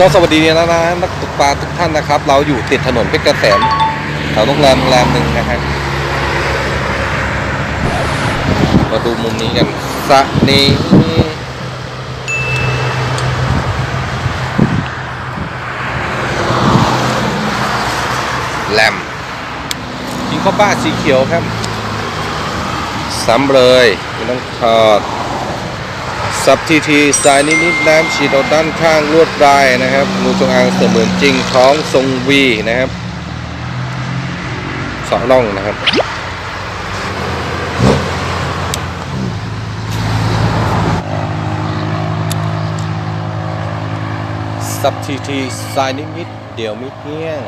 ก็สวัสดีนะนะนักตกปลาทุกท่านนะครับ เราอยู่ติดถนนเพชรเกษมแถวโรงแรมโรงแรมหนึ่งนะครับมาดูมุมนี้กันสะนี้แหลมกินข้าวบ้าสีเขียวครับ ซ้ำเลยไม่ต้องถอด สับทีทีสายนิดๆน้ำฉีดออกด้านข้างลวดลายนะครับงูจงอางเสมือนจริงท้องทรงวีนะครับสาะล่องนะครับสับทีทีสายนิดๆเดี๋ยวมิดเงี้ยง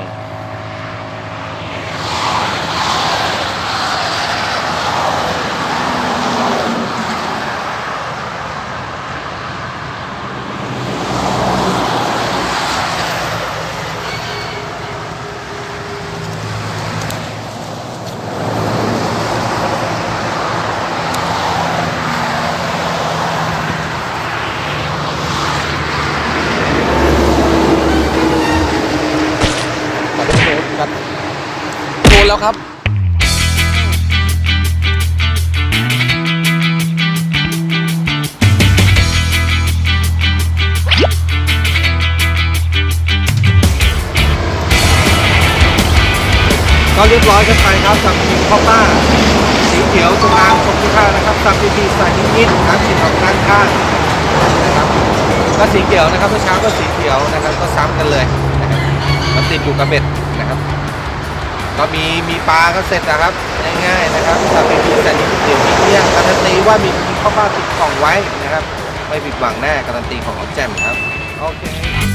ตัดโดนครับโดน แล้วครับ ก็เรียบร้อยกันไปครับกับทีมข้าวป้า สีเขียวจงางชมทุกท่านนะครับสับทีทีใส่นิดๆน้ำฉีดออกด้านข้างนะครับก็สีเขียวนะครับเมื่อเช้าก็สีเขียวนะครับก็ซ้ำกันเลยนะครับมันติดอยู่กับเบ็ดนะครับ ก็มีมีปลาก็เสร็จนะครับ ง่ายๆนะครับสับทีทีใส่นิดเดียวนิดเดียวการันตีว่ามีทีข้าวป้าติดกล่องไว้นะครับ ไม่ผิดหวังแน่การันตีของน้องแจ่มครับ โอเค